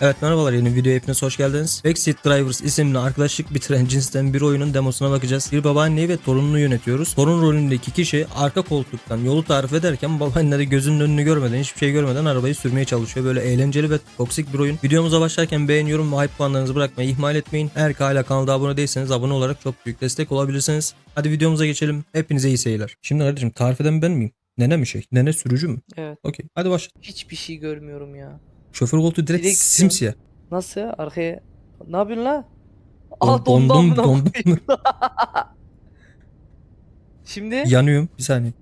Evet merhabalar yeni video hepiniz hoş geldiniz. Backseat Drivers isimli arkadaşlık bitiren cinsten bir oyunun demosuna bakacağız. Bir babaanneyi ve torununu yönetiyoruz. Torun rolündeki kişi arka koltuktan yolu tarif ederken babaanne de gözünün önünü görmeden hiçbir şey görmeden arabayı sürmeye çalışıyor. Böyle eğlenceli ve toksik bir oyun. Videomuza başlarken beğen, yorum ve hype puanlarınızı bırakmayı ihmal etmeyin. Eğer ki hala kanalda abone değilseniz abone olarak çok büyük destek olabilirsiniz. Hadi videomuza geçelim. Hepinize iyi seyirler. Şimdi kardeşim tarif eden ben miyim? Nene mi şey? Nene sürücü mü? Evet. Okey. Hadi başla. Hiçbir şey görmüyorum ya. Şoför koltuğu direkt Direksiyon. simsiyah. Nasıl ya? Arkaya... Ne yapıyorsun la? Aa dondum dondum, amına dondum. koyayım. Şimdi Yanıyorum. Bir saniye.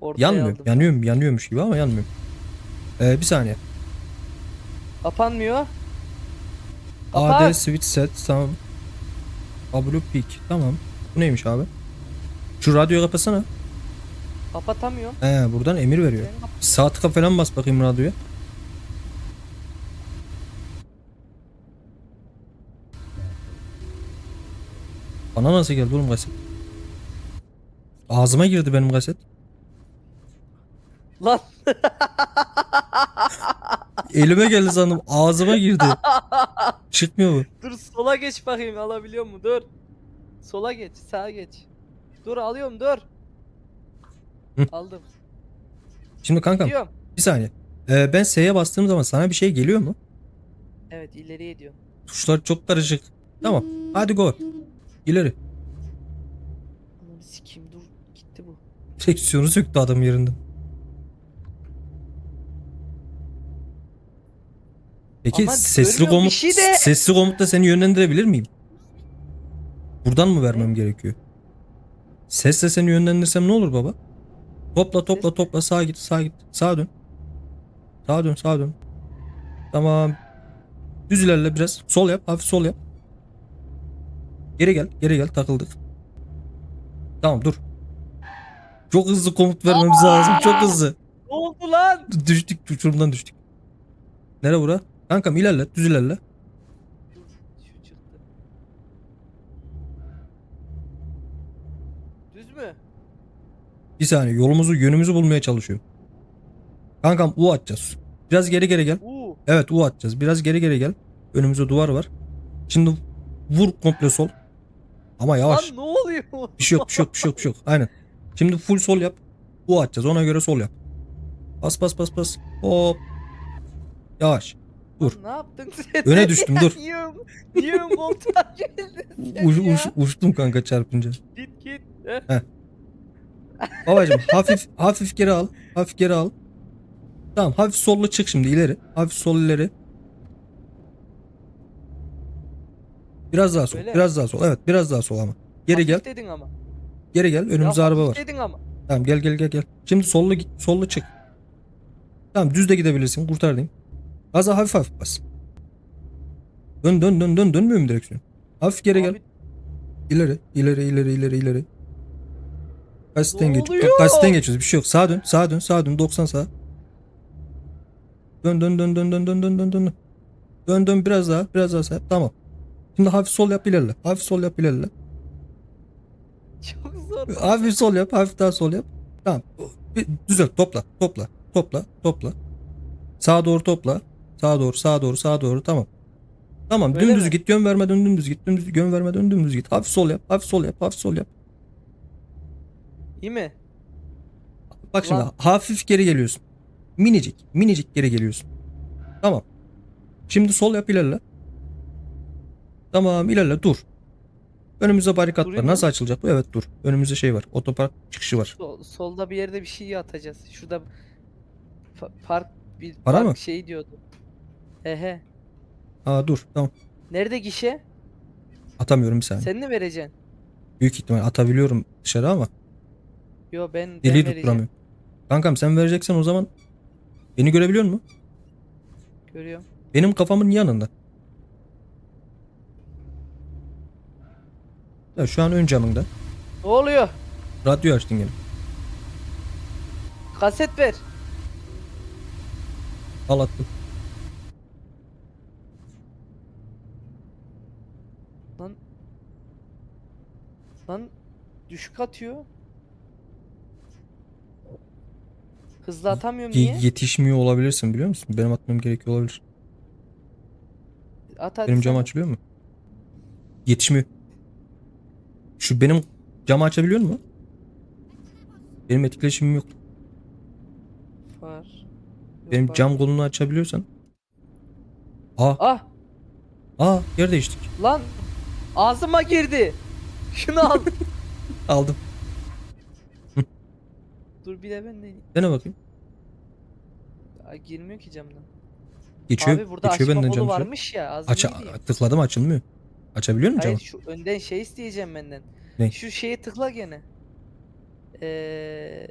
ortaya Yanmıyor. aldım. Yanıyorum. Yanıyormuş gibi ama yanmıyor. Ee, bir saniye. Kapanmıyor. AD Kapan. switch set tamam. W peak tamam. Bu neymiş abi? Şu radyoyu kapasana. Kapatamıyorum. He buradan emir veriyor. Sen kap- tıka falan bas bakayım radyoya. Bana nasıl geldi oğlum kaset? Ağzıma girdi benim kaset. Lan Elime geldi sandım. Ağzıma girdi. Çıkmıyor bu. dur sola geç bakayım alabiliyor mu? Dur. Sola geç, sağa geç. Dur alıyorum dur. Hı. Aldım. Şimdi kankam Gidiyorum. bir saniye. Ee, ben S'ye bastığım zaman sana bir şey geliyor mu? Evet ileriye gidiyorum. Tuşlar çok karışık. Tamam. Hadi go. İleri. Ananı sikeyim dur. Gitti bu. Direksiyonu söktü adam yerinden. Peki Ama sesli görmüyorum bir komut şey de. sesli komutla seni yönlendirebilir miyim? Buradan mı vermem gerekiyor? Sesle seni yönlendirsem ne olur baba? Topla topla Sesle. topla sağa git sağa git sağa dön. Sağa dön sağa dön. Tamam. Düz ilerle biraz. Sol yap hafif sol yap. Geri gel geri gel takıldık. Tamam dur. Çok hızlı komut vermemiz lazım çok hızlı. Ne oldu lan? Düştük uçurumdan düştük. Nere bura? Kankam ilerle düz ilerle. Düz mü? Bir saniye yolumuzu yönümüzü bulmaya çalışıyorum. Kankam U atacağız. Biraz geri geri gel. Uuu. Evet U atacağız. Biraz geri geri gel. Önümüzde duvar var. Şimdi vur komple sol. Ama yavaş. Lan ne oluyor? Bir şey yok bir şey yok bir şey yok. Bir şey yok. Aynen. Şimdi full sol yap. U atacağız. Ona göre sol yap. Bas bas bas bas. Hop. Yavaş. Dur. Ne yaptın sen? Öne düştüm, dur. Yiyorum koltuğa geldin Uç, uç, uçtum kanka çarpınca. Git git. Heh. Babacım hafif hafif geri al. Hafif geri al. Tamam hafif sollu çık şimdi ileri. Hafif sol ileri. Biraz daha sol. Böyle. Biraz daha sol. Evet biraz daha sol ama. Geri gel. Hafif dedin ama. Geri gel. Önümüzde Ya araba hafif var. dedin ama. Tamam gel gel gel gel. Şimdi sollu git. Sollu çık. Tamam düz de gidebilirsin. Kurtardın. Az daha hafif hafif bas. Dön dön dön dön. Dönmüyor mu direksiyon? Hafif geri gel. Abi, İleri, ileri, ileri, ileri, ileri. Kasitten Ne geç. oluyor? Kasitten geçiyoruz. Bir şey yok. Sağa dön, sağa dön, sağa dön. 90 sağa. Dön, dön, dön, dön, dön, dön, dön, dön, dön. Dön, dön biraz daha, biraz daha sağa. Tamam. Şimdi hafif sol yap ilerle. Hafif sol yap ilerle. Çok zor. Hafif sol yap, hafif daha sol yap. Tamam. Bir Düzelt, topla, topla, topla, topla. Sağa doğru topla. Sağa doğru, sağa doğru, sağa doğru. Tamam. Tamam, Böyle dümdüz mi? git, yön vermeden dümdüz git, dümdüz yön vermeden dümdüz git. Hafif sol yap, hafif sol yap, hafif sol yap. İyi mi? Bak şimdi Ulan. hafif geri geliyorsun. Minicik, minicik geri geliyorsun. Tamam. Şimdi sol yap ilerle. Tamam ilerle dur. Önümüzde barikat var. Durayım mı? Nasıl açılacak bu? Evet dur. Önümüzde şey var. Otopark çıkışı var. Sol, solda bir yerde bir şey atacağız. Şurada fa- park bir Para park mı? şey diyordu. He he. Aa dur tamam. Nerede gişe? Atamıyorum bir saniye. Sen mi vereceksin? Büyük ihtimal atabiliyorum dışarı ama Yo ben, ben deliği vereceğim. tutturamıyorum. Kankam sen vereceksen o zaman beni görebiliyor musun? Görüyorum. Benim kafamın yanında. Ya şu an ön camında. Ne oluyor? Radyo açtın gene. Kaset ver. Al attım. Lan. Lan düşük atıyor. Hızlı atamıyorum Ye- niye? yetişmiyor olabilirsin biliyor musun? Benim atmam gerekiyor olabilir. At hadi Benim cam sen. açılıyor mu? Yetişmiyor. Şu benim camı açabiliyor mu? Benim etkileşimim yok. Var. Benim var. cam kolunu açabiliyorsan. Aa, Ah aa yer değiştik. lan ağzıma girdi. Şunu al. Aldım. Dur bir de ben deneyeyim. Dene bakayım. Aa, girmiyor ki camdan. Geçiyor. Abi burada geçiyor açma benden kolu cam. varmış ya. Aç tıkladım açılmıyor. Açabiliyor musun Hayır camı? şu önden şey isteyeceğim benden. Ne? Şu şeye tıkla gene. Ee,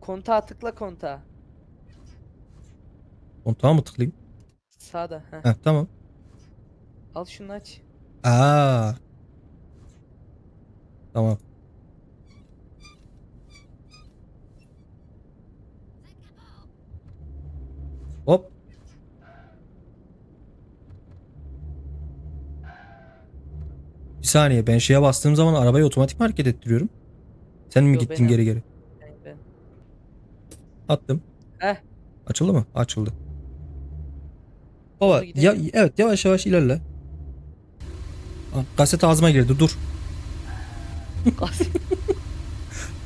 kontağa tıkla kontağa. Kontağa mı tıklayayım? Sağda. Heh. Heh, tamam. Al şunu aç. Aa. Tamam. Hop. Bir saniye ben şeye bastığım zaman arabayı otomatik hareket ettiriyorum? Sen mi Yo, gittin ben geri geri? Ben. Attım. Heh. Açıldı mı? Açıldı. Baba ya, evet yavaş yavaş ilerle. Kaset ağzıma girdi dur.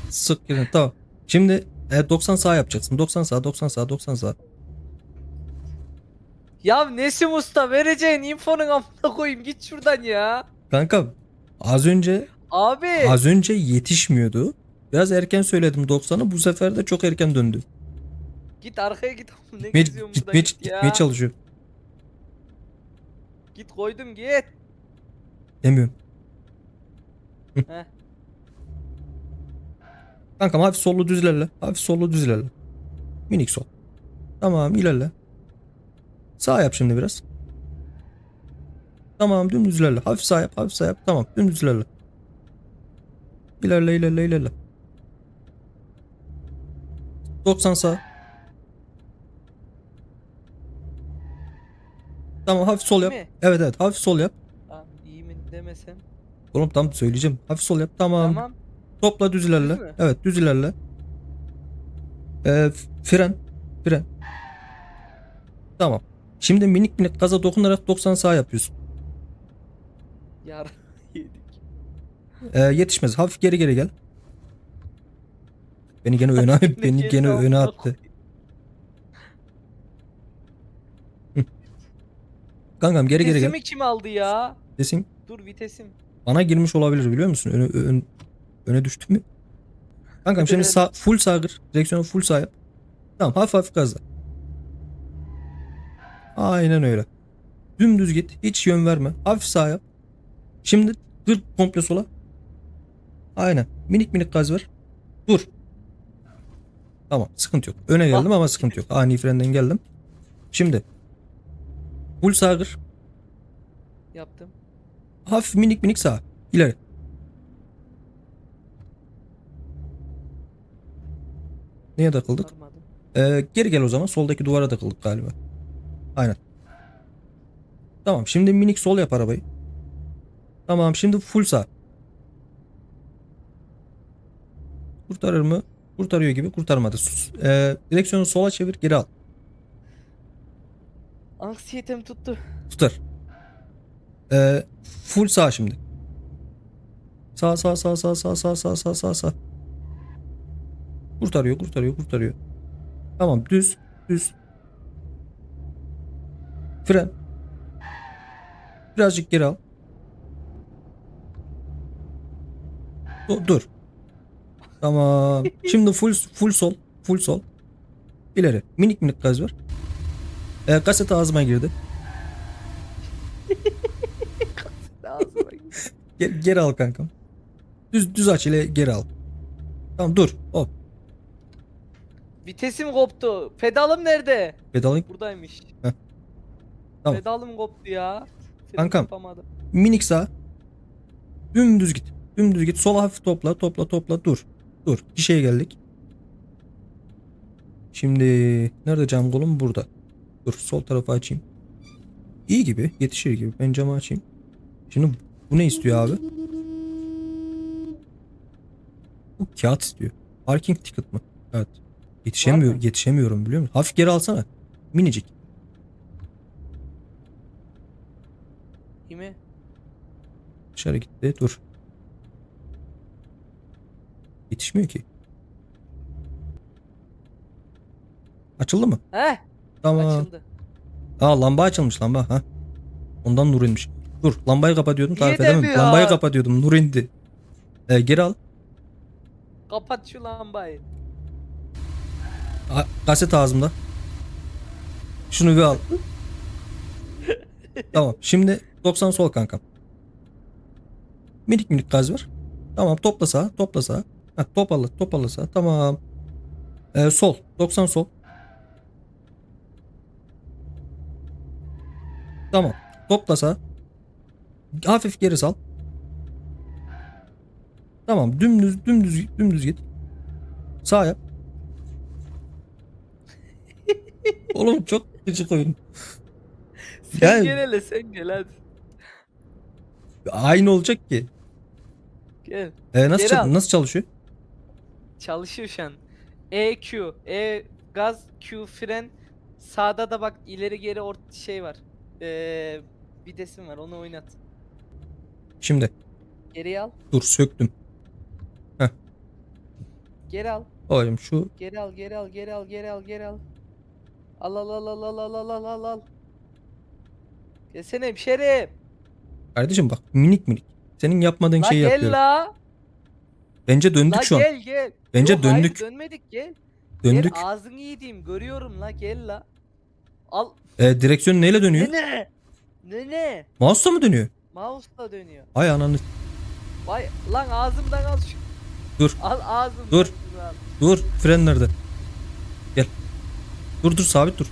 Sık girin tamam. Şimdi e, 90 sağ yapacaksın. 90 sağ 90 sağ 90 sağ. ya Nesim Usta vereceğin infonun amına koyayım git şuradan ya. Kanka az önce Abi. az önce yetişmiyordu. Biraz erken söyledim 90'ı bu sefer de çok erken döndü. Git arkaya git. Ne Gitmeye, geziyorsun burada gitmeye, git ya. gitmeye çalışıyor. Git koydum git. Demiyorum. Heh. Kankam hafif sollu düz ilerle. Hafif sollu düz ilerle. Minik sol. Tamam ilerle. Sağ yap şimdi biraz. Tamam dümdüz ilerle. Hafif sağ yap hafif sağ yap. Tamam dümdüz ilerle. İlerle ilerle ilerle. 90 sağ. Tamam hafif sol yap. Mi? Evet evet hafif sol yap. Tamam, iyi mi demesem. Oğlum tam söyleyeceğim. Hafif sol yap. Tamam. Tamam. Topla düz ilerle. Düz? Evet düz ilerle. Ee, fren. Fren. Tamam. Şimdi minik minik gaza dokunarak 90 sağ yapıyorsun. Yar yedik. Ee, yetişmez. Hafif geri geri gel. Beni gene öne beni gene öne attı. Kankam geri geri gel. Vitesimi kim aldı ya? Desin. Dur vitesim. Bana girmiş olabilir biliyor musun? Öne, ön- öne düştü mü? Kankam şimdi sağ, full sağ gir. Direksiyonu full sağ yap. Tamam hafif hafif gazla. Aynen öyle. Dümdüz git. Hiç yön verme. Hafif sağ yap. Şimdi dur komple sola. Aynen. Minik minik gaz ver. Dur. Tamam sıkıntı yok. Öne geldim ama sıkıntı yok. Ani frenden geldim. Şimdi. Full sağ gir. Yaptım. Hafif minik minik sağ. İleri. Neye takıldık? Ee, geri gel o zaman. Soldaki duvara takıldık galiba. Aynen. Tamam. Şimdi minik sol yap arabayı. Tamam. Şimdi full sağ. Kurtarır mı? Kurtarıyor gibi. Kurtarmadı. Sus. Ee, direksiyonu sola çevir. Geri al. Anksiyetem tuttu. Tutar. Ee, full sağ şimdi. Sağ sağ sağ sağ sağ sağ sağ sağ sağ sağ. Kurtarıyor kurtarıyor kurtarıyor. Tamam düz düz. Fren. Birazcık geri al. Dur. dur. Tamam. Şimdi full full sol. Full sol. İleri. Minik minik gaz ver. Ee, kaset ağzıma girdi. Geri, geri al kankam. Düz düz aç ile geri al. Tamam dur. Hop. Vitesim koptu. Pedalım nerede? Pedalın Buradaymış. Heh. Tamam. Pedalım koptu ya. Kankam. yapamadım. minik sağ. Dümdüz git. Dümdüz git. Sola hafif topla. Topla topla. Dur. Dur. Gişeye geldik. Şimdi nerede cam kolum? Burada. Dur. Sol tarafı açayım. İyi gibi. Yetişir gibi. Ben camı açayım. Şimdi bu ne istiyor abi? Bu kağıt istiyor. Parking ticket mı? Evet. Yetişemiyor, yetişemiyorum biliyor musun? Hafif geri alsana. Minicik. Kimi? Dışarı gitti. Dur. Yetişmiyor ki. Açıldı mı? Heh Tamam. açıldı. Aa lamba açılmış lamba ha. Ondan nur inmiş. Dur lambayı kapatıyordum tarif Niye edemem. demiyor? Lambayı kapatıyordum nur indi. Ee, geri al. Kapat şu lambayı. A- kaset ağzımda. Şunu bir al. tamam şimdi 90 sol kankam. Minik minik gaz var. Tamam topla sağa topla sağa. Ha, toparla toparla sağa tamam. Ee, sol 90 sol. Tamam topla sağa. Hafif geri sal. Tamam dümdüz dümdüz dümdüz git. Sağ yap. Oğlum çok gıcık oyun. Sen Ya- gel hele sen gel hadi. Aynı olacak ki. Gel. Ee, nasıl çal- al. nasıl çalışıyor? Çalışıyor şu an. E Q, E gaz, Q fren. Sağda da bak ileri geri ort şey var. Ee, videsim var onu oynat. Şimdi Geri al. dur söktüm. Geri al. Oğlum şu Geri al, geri al, geri al, geri al, geri al. Al al al al al al al al al al. Gelsene hemşerim. kardeşim bak minik minik. Senin yapmadığın La şeyi yapıyorum. la. Bence döndük La şu an. gel gel. Bence Yok, hayır, döndük. dönmedik gel. Döndük. Gel ağzını yediğim görüyorum la gel la. Al. Ee, direksiyon neyle dönüyor? Ne ne? Ne ne? Mouse'la mı dönüyor? Mouse'la dönüyor. Ay ananı. Vay lan ağzımdan al şu. Dur. Al ağzımdan. Dur. al. Dur fren nerede? Gel. Dur dur sabit dur.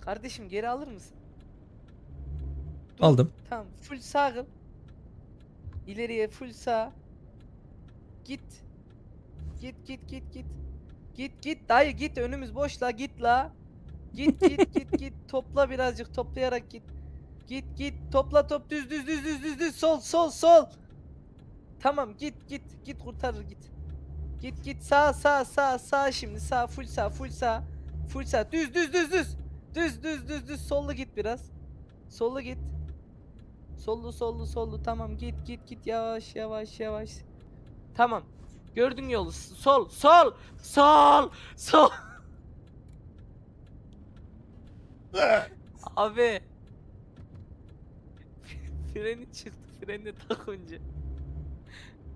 Kardeşim geri alır mısın? Dur. Aldım. Tamam full sağ kıl. İleriye full sağ. Git. Git git git git. Git git dayı git önümüz boş la git la. Git git git git topla birazcık toplayarak git. Git git topla top düz düz düz düz düz düz sol sol sol. Tamam git git git kurtarır git. Git git sağ sağ sağ sağ şimdi sağ full sağ full sağ. Full sağ düz düz düz düz. Düz düz düz düz sollu git biraz. Sollu git. Sollu sollu sollu tamam git git git yavaş yavaş yavaş. Tamam. Gördün yolu. Sol sol sol sol. Abi. Freni çıktı. Freni tak önce.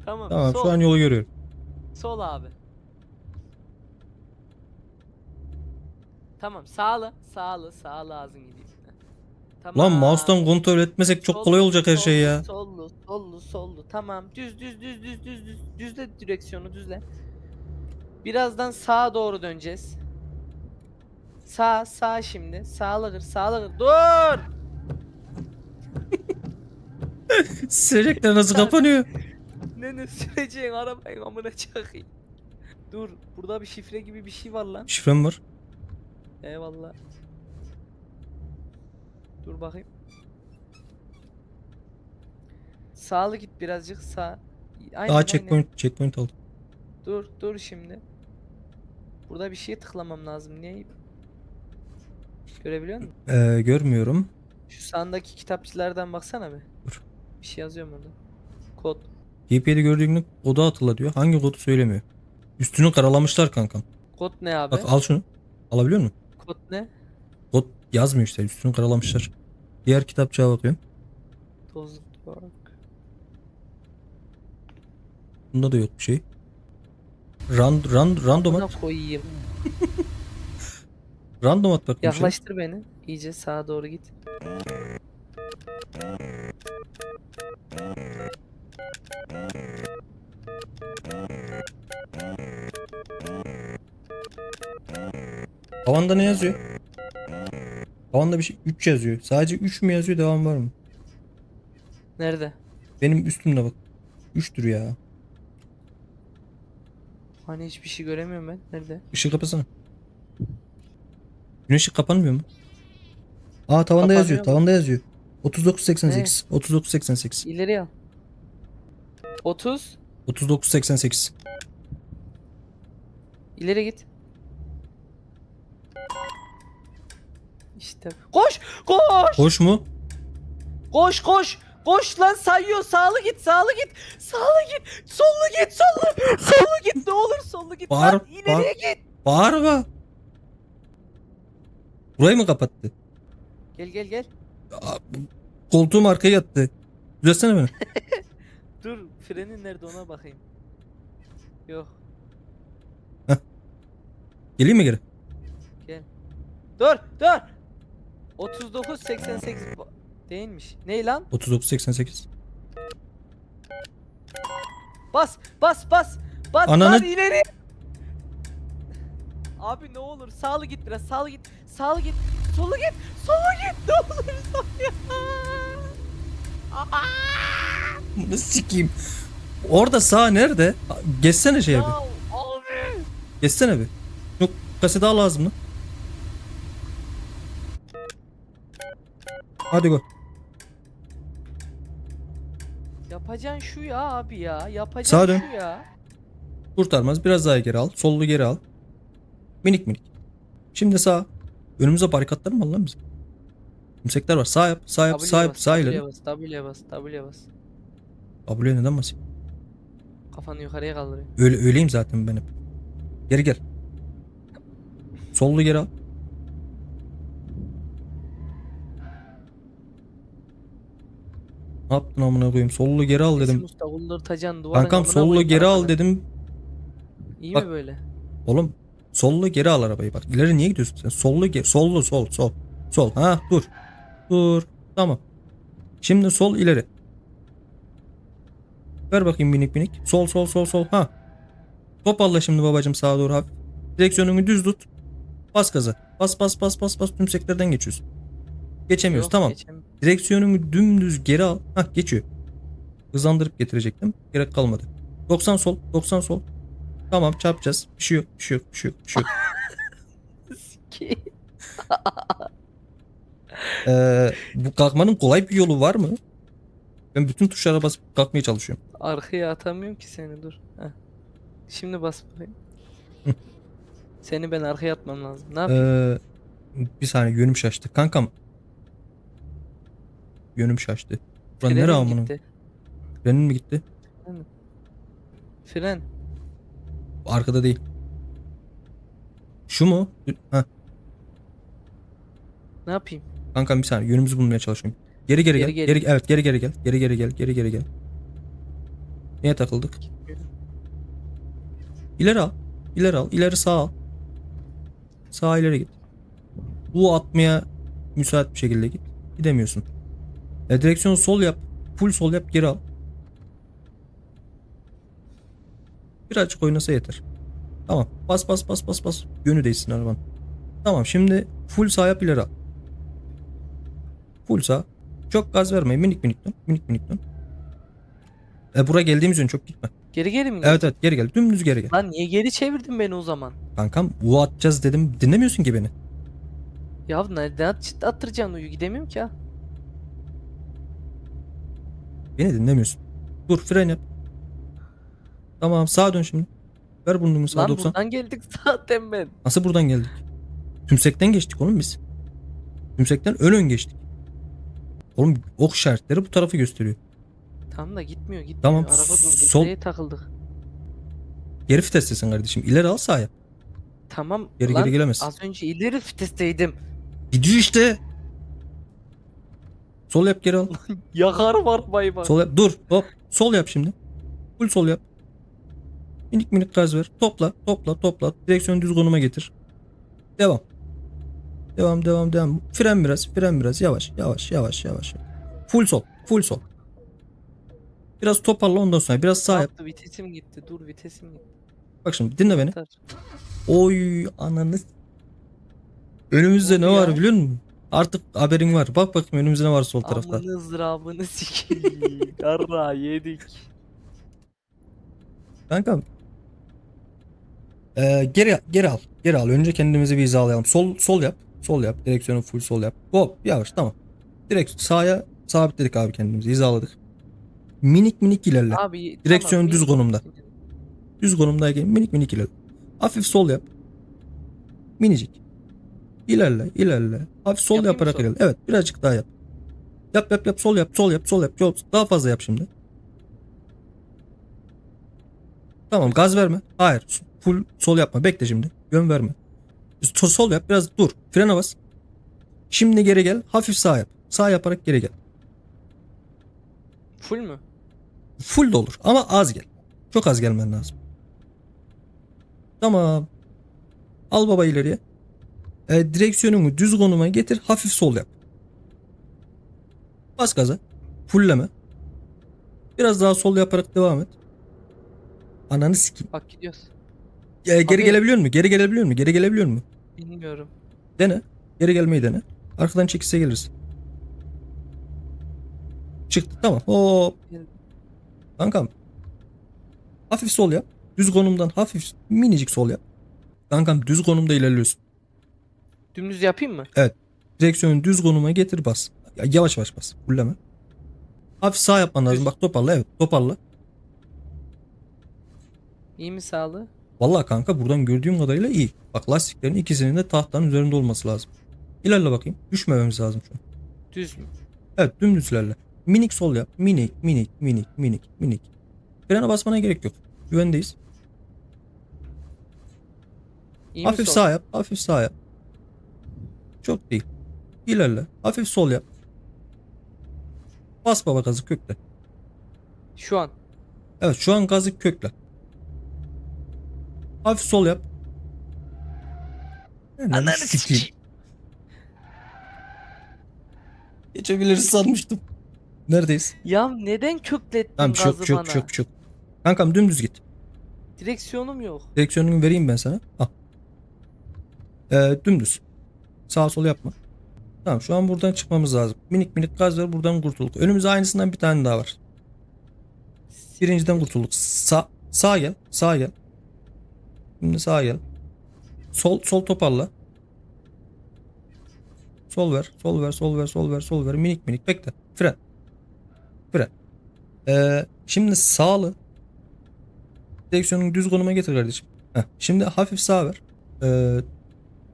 Tamam. Tamam sol. şu an yolu görüyorum. Sol abi. Tamam sağlı. Sağlı. Sağlı ağzın gideyim. Tamam. Lan mouse'dan kontrol etmesek çok kolay olacak her şey ya. Sollu, sollu, sollu. Tamam. Düz, düz, düz, düz, düz, düz. Düzle direksiyonu, düzle. Birazdan sağa doğru döneceğiz. Sağ, sağ şimdi. Sağla kır, sağla kır. Dur! Silecekler nasıl kapanıyor? Ne ne süreceğin arabayı amına çakayım. Dur, burada bir şifre gibi bir şey var lan. Şifrem var. Eyvallah. Dur bakayım. Sağlı git birazcık sağ. Aynen, Daha checkpoint, checkpoint aldım. Dur dur şimdi. Burada bir şeye tıklamam lazım. Niye? Görebiliyor musun? Ee, görmüyorum. Şu sağındaki kitapçılardan baksana bir. Dur. Bir şey yazıyor mu orada? Kod. GP'de gördüğünü kodu hatırla diyor. Hangi kodu söylemiyor. Üstünü karalamışlar kankam. Kod ne abi? Bak al şunu. Alabiliyor musun? Kod ne? Kod yazmıyor işte. Üstünü karalamışlar. Diğer kitapçığa bakıyorum. Tozluk bak. Bunda da yok bir şey. Rand, rand, random Buna at. koyayım. Random at bakayım. şöyle. Yaklaştır beni. İyice sağa doğru git. Tavanda ne yazıyor? Tavanda bir şey 3 yazıyor. Sadece 3 mü yazıyor devam var mı? Nerede? Benim üstümde bak. 3'tür ya. Hani hiçbir şey göremiyorum ben. Nerede? Işığı kapasana. Güneş kapanmıyor mu? Aa tavanda yazıyor. Kapanıyor mu? Tavanda yazıyor. 3988. 3988. İleri al. 30. 3988. İleri git. İşte. Koş! Koş! Hoş mu? Koş koş! Koş lan sayıyor. Sağlı git, sağlı git. Sağlı git. Sollu git, sollu. Sollu git. Ne olur sollu git. Bağır, lan ileriye bağır. git. Bağırma. Burayı mı kapattı? Gel gel gel. Aa, Koltuğum arkaya yattı. Düzeltsene beni. Dur frenin nerede ona bakayım. Yok. Geleyim mi geri? Dur dur. 39 88 bu- değilmiş. Ney lan? 39.88. Bas bas bas. Bas Ananı- lan ileri. Abi ne olur sağlı git biraz sağlı git. Sağlı git. Solu git. Solu git. Ne olur sol ya. Aa! Bunu sikeyim. Orada sağ nerede? Geçsene şeye bir. abi. Geçsene bir. Yok kase daha lazım lan. Hadi go. Yapacaksın şu ya abi ya. Sağa Yapacaksın dön. şu ya. Kurtarmaz. Biraz daha geri al. Sollu geri al. Minik minik. Şimdi sağ. Önümüze barikatlar mı var lan bizim? Tümsekler var. Sağ yap. Sağ yap. Sağ yap. Sağ ileri. W'ye bas, W'ye bas, W'ye bas. Abluya neden basayım? Kafanı yukarıya kaldırıyor. Öyle, öyleyim zaten benim. Geri gel. Sollu geri al. Ne yaptın amına koyayım? Sollu geri al dedim. Usta Kankam sollu geri al dedim. İyi Bak. mi böyle? Oğlum sollu geri al arabayı bak. İleri niye gidiyorsun sen? Sollu geri. Sollu sol sol. Sol. Ha dur. Dur. Tamam. Şimdi sol ileri. Ver bakayım minik minik. Sol sol sol sol. Ha. Topalla şimdi babacım sağa doğru hafif. Direksiyonunu düz tut. Bas gaza. Bas bas bas bas bas tümseklerden geçiyorsun. Geçemiyoruz Yok, tamam. geçem- Direksiyonunu dümdüz geri al. Hah geçiyor. Hızlandırıp getirecektim. Gerek kalmadı. 90 sol 90 sol. Tamam çarpacağız. Bir şey yok bir şey yok bir şey yok. Bir şey yok. Ee, bu kalkmanın kolay bir yolu var mı? Ben bütün tuşlara basıp kalkmaya çalışıyorum. Arkaya atamıyorum ki seni dur. Heh. Şimdi bas. Hı. Seni ben arkaya atmam lazım. Ne yapayım? Ee, bir saniye yönüm şaştı. Kankam. Yönüm şaştı. Buran Frenin nere amına? gitti. Frenin mi gitti? Fren. Arkada değil. Şu mu? Ha, Ne yapayım? kankam bir saniye yönümüzü bulmaya çalışıyorum. Geri geri, Geri gel. geri. Geri, evet geri geri gel. Geri geri gel. Geri geri gel. Niye takıldık? İleri al. İleri al. İleri sağ al. Sağ ileri git. Bu atmaya müsait bir şekilde git. Gidemiyorsun. E, direksiyonu sol yap. Full sol yap geri al. Birazcık oynasa yeter. Tamam. Bas bas bas bas bas. Yönü değişsin araban. Tamam şimdi full sağ yap ileri al. Full sağ. Çok gaz verme. Minik minik dön. Minik minik dön. E buraya geldiğimiz yön çok gitme. Geri geri mi? Evet evet geri gel. Dümdüz geri gel. Lan niye geri çevirdin beni o zaman? Kankam U atacağız dedim. Dinlemiyorsun ki beni. Ya nereden at, attıracaksın uyu gidemiyorum ki ha. Beni dinlemiyorsun. Dur fren yap. Tamam sağa dön şimdi. Ver burnunu sağa Lan 90. buradan geldik zaten ben. Nasıl buradan geldik? Tümsekten geçtik oğlum biz. Tümsekten ön ön geçtik. Oğlum ok işaretleri bu tarafı gösteriyor. Tamam da gitmiyor gitmiyor. Tamam, Araba durdu. sol- Nereye takıldık? Geri vitestesin kardeşim. İleri al sağa yap. Tamam Geri lan geri gelemezsin. az önce ileri vitesteydim. Gidiyor işte. Sol yap geri al. Yakarım arabayı bak. Sol yap. Dur. Hop. Sol yap şimdi. Full sol yap. Minik minik gaz ver. Topla. Topla. Topla. Direksiyonu düz konuma getir. Devam. Devam devam devam. Fren biraz. Fren biraz. Yavaş. Yavaş. Yavaş. Yavaş. Full sol. Full sol. Biraz toparla ondan sonra. Biraz sağ yap. Vitesim gitti. Dur vitesim gitti. Bak şimdi dinle beni. Oy ananı. Önümüzde ne oldu var ya? biliyor musun? Artık haberin var. Bak bakayım önümüzde ne var sol tarafta. Amını ızdırabını sikeyim. Yarra yedik. Kankam. Ee, geri geri al. Geri al. Önce kendimizi bir hizalayalım. Sol sol yap. Sol yap. Direksiyonu full sol yap. Hop yavaş tamam. Direkt sağa sabitledik abi kendimizi. Hizaladık. Minik minik ilerle. Abi Direksiyon tamam, düz konumda. Düz konumdayken minik minik ilerle. Hafif sol yap. Minicik. İlerle, ilerle. Hafif sol Yapayım yaparak sol? ilerle. Evet, birazcık daha yap. Yap yap yap sol yap, sol yap, sol yap. Sol. Daha fazla yap şimdi. Tamam, gaz verme. Hayır, full sol yapma. Bekle şimdi. Yön verme. So- Sol yap, biraz dur. Frene bas. Şimdi geri gel. Hafif sağ yap. Sağ yaparak geri gel. Full mü? Full de olur ama az gel. Çok az gelmen lazım. Tamam. Al baba ileriye. E, direksiyonunu düz konuma getir. Hafif sol yap. Bas gaza. Fulleme. Biraz daha sol yaparak devam et. Ananı sikeyim. Bak gidiyoruz. E, geri Abi- gelebiliyor mu? Geri gelebiliyor mu? Geri gelebiliyor mu? Bilmiyorum. Dene. Geri gelmeyi dene. Arkadan çekilse gelirsin. Çıktı. Tamam. Hop. Kankam. Hafif sol yap. Düz konumdan hafif minicik sol yap. Kankam düz konumda ilerliyorsun. Dümdüz yapayım mı? Direksiyonu düz konuma getir bas. Ya, yavaş yavaş bas. Fulleme. Hafif sağ yapman lazım. Düz. Bak toparla evet toparla. İyi mi sağlığı? Vallahi kanka buradan gördüğüm kadarıyla iyi. Bak lastiklerin ikisinin de tahtanın üzerinde olması lazım. İlerle bakayım. Düşmememiz lazım şu an. Düz mü? Evet dümdüz ilerle. Minik sol yap. Minik minik minik minik minik. Frene basmana gerek yok. Güvendeyiz. İyi mi hafif sol? sağ yap. Hafif sağ yap. Çok değil. İlerle. Hafif sol yap. Bas baba gazı kökle. Şu an. Evet şu an gazı kökle. Hafif sol yap. Ananı sikeyim. Geçebiliriz sanmıştım. Neredeyiz? Ya neden köklettin Tamam gazı şey yok, bana? şey yok. Kankam dümdüz git. Direksiyonum yok. Direksiyonunu vereyim ben sana. Al. Ee, dümdüz. Sağ sol yapma. Tamam şu an buradan çıkmamız lazım. Minik minik gaz ver buradan kurtulduk. Önümüzde aynısından bir tane daha var. Birinciden kurtulduk. Sağ, sağa gel. Sağa gel. Şimdi sağa gel. Sol sol toparla. Sol ver. Sol ver. Sol ver. Sol ver. Sol ver. Minik minik bekle. Fren. Fren. Ee, şimdi sağlı. Direksiyonun düz konuma getir kardeşim. Heh, şimdi hafif sağa ver. Ee,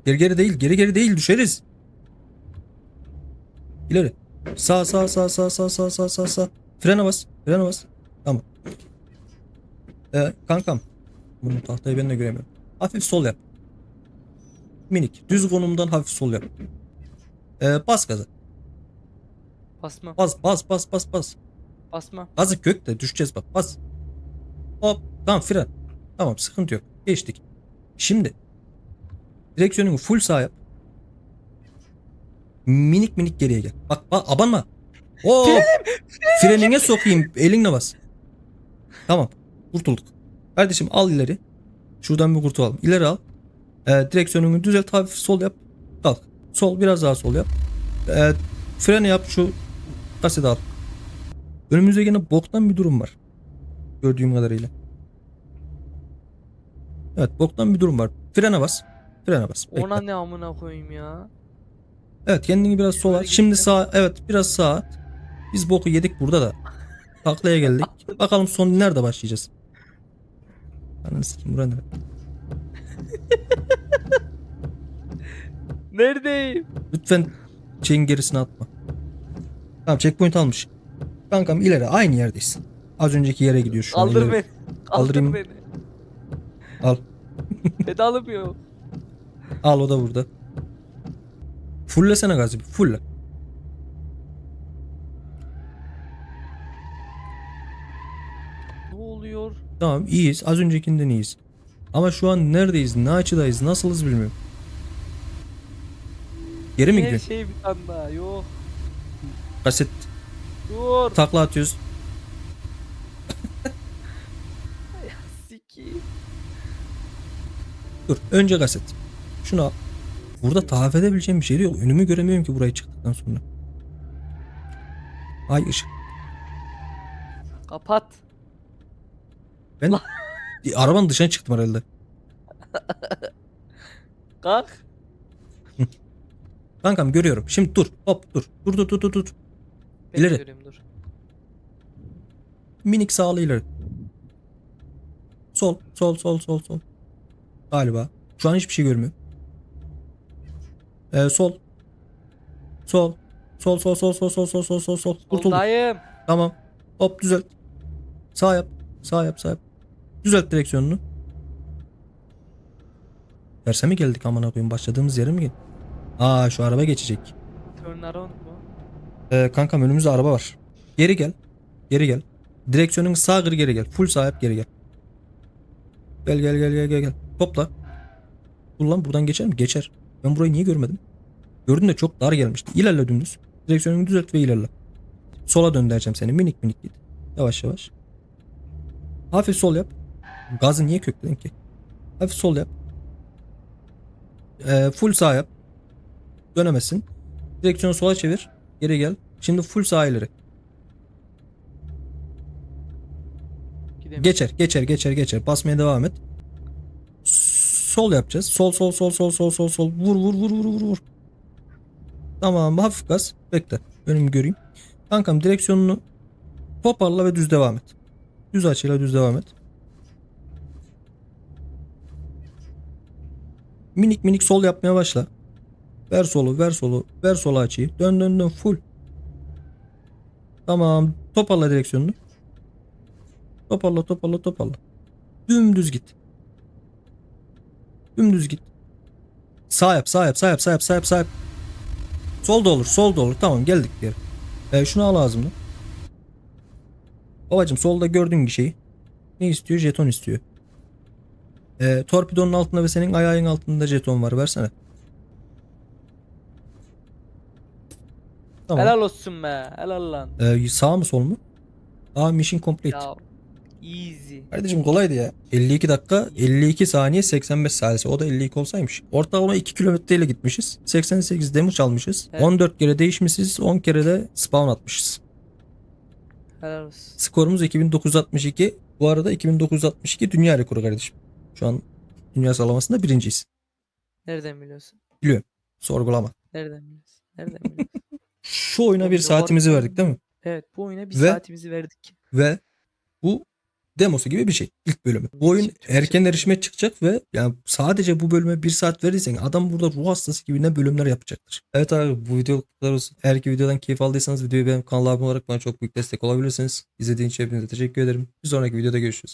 geri geri değil. Geri geri değil. Düşeriz. İleri. Sağ sağ sağ sağ sağ sağ sağ sağ sağ. Frene bas. Frene bas. Tamam. Ee, kankam. Bunu tahtayı ben de göremiyorum. Hafif sol yap. Minik. Düz konumdan hafif sol yap. Ee, bas gaza. Basma. Bas bas bas bas bas. Basma. Gazı kökte düşeceğiz bak bas. Hop tamam fren. Tamam sıkıntı yok. Geçtik. Şimdi direksiyonunu full sağ yap. Minik minik geriye gel. Bak bak abanma. Oo, frenine sokayım. Elinle bas. Tamam. Kurtulduk. Kardeşim al ileri. Şuradan bir kurtulalım. İleri al. Ee, direksiyonunu düzelt hafif sol yap. Kalk. Sol biraz daha sol yap. Ee, freni yap şu kaseti al. Önümüzde yine boktan bir durum var. Gördüğüm kadarıyla. Evet boktan bir durum var. Frene bas. Frene bas. Bekle. Ona ne amına koyayım ya? Evet kendini biraz sola. Böyle Şimdi gittim. sağ evet biraz sağa. Biz boku yedik burada da. Taklaya geldik. Bakalım son nerede başlayacağız. Ananı sikeyim buraya nere? Neredeyim? Lütfen şeyin gerisine atma. Tamam checkpoint almış. Kankam ileri aynı yerdeyiz. Az önceki yere gidiyor şu an. Kaldır ileri. beni. Kaldır Kaldırayım. beni. Al. Pedalım yok. Al o da burada. Fullesene gazı bir. Fulle. Ne oluyor? Tamam iyiyiz. Az öncekinden iyiyiz. Ama şu an neredeyiz? Ne açıdayız? Nasılız bilmiyorum. Geri mi Her gidiyorsun? şey bir tane daha. Yok. Kaset Dur. takla atıyoruz. Siki. Dur. Önce kaset. Şunu al. Burada tarif edebileceğim bir şey yok. Önümü göremiyorum ki burayı çıktıktan sonra. Ay ışık. Kapat. Ben. E, arabanın dışına çıktım herhalde. Kalk. Kankam görüyorum. Şimdi dur. Hop dur. Dur dur dur dur. dur. Ben İleri. göreyim, dur. Minik sağlı ileri. Sol, sol, sol, sol, sol. Galiba. Şu an hiçbir şey görmüyorum. Ee, sol. Sol. Sol sol sol sol sol sol sol sol sol. Kurtulduk. Soldayım. Tamam. Hop düzelt. Sağ yap. Sağ yap sağ yap. Düzelt direksiyonunu. Derse mi geldik amına koyayım? Başladığımız yere mi geldik? Aa şu araba geçecek. Turn around mu? Ee, kankam önümüzde araba var. Geri gel. Geri gel. Direksiyonun sağ kır geri gel. Full sağ yap geri gel. Gel gel gel gel gel. Topla. Ulan buradan geçer mi? Geçer. Ben burayı niye görmedim? Gördüm de çok dar gelmişti. İlerle dümdüz. Direksiyonunu düzelt ve ilerle. Sola döndüreceğim seni. Minik minik git. Yavaş yavaş. Hafif sol yap. Gazı niye kökledin ki? Hafif sol yap. Ee, full sağ yap. Dönemezsin. Direksiyonu sola çevir. Geri gel. Şimdi full sağ ileri. Geçer, geçer, geçer, geçer. Basmaya devam et. Sol yapacağız. Sol, sol, sol, sol, sol, sol, sol. Vur, vur, vur, vur, vur, vur. Tamam, hafif gaz. Bekle. Önümü göreyim. Kankam direksiyonunu toparla ve düz devam et. Düz açıyla düz devam et. Minik minik sol yapmaya başla. Ver solu, ver solu, ver sola açıyı. Dön dön dön full. Tamam. Toparla direksiyonunu. Toparla toparla toparla. Dümdüz git. Dümdüz git. Sağ yap sağ yap sağ yap sağ yap sağ yap sağ yap. Sol da olur sol da olur. Tamam geldik geri. E, şunu al ağzımdan. Babacım solda gördüğün şeyi. Ne istiyor? Jeton istiyor. E, torpidonun altında ve senin ayağın altında jeton var. Versene. Tamam. Helal olsun be. Helal lan. E, sağ mı sol mu? Aa mission complete. Ya. Easy. Kardeşim kolaydı ya. 52 dakika 52 saniye 85 salise. O da 52 olsaymış. Ortalama 2 kilometre ile gitmişiz. 88 damage almışız. Evet. 14 kere değişmişiz. 10 kere de spawn atmışız. Helal olsun. Skorumuz 2962. Bu arada 2962 dünya rekoru kardeşim. Şu an dünya sıralamasında birinciyiz. Nereden biliyorsun? Sorgulama. Nereden biliyorsun? Nereden biliyorsun? Şu oyuna bir saatimizi verdik değil mi? evet bu oyuna bir Ve- saatimizi verdik. Ve bu demosu gibi bir şey. İlk bölümü. Bu oyun erken erişime çıkacak ve yani sadece bu bölüme bir saat verirsen adam burada ruh hastası gibi ne bölümler yapacaktır. Evet abi bu video kadar olsun. Eğer ki videodan keyif aldıysanız videoyu beğenip kanala abone olarak bana çok büyük destek olabilirsiniz. İzlediğiniz için hepinize teşekkür ederim. Bir sonraki videoda görüşürüz.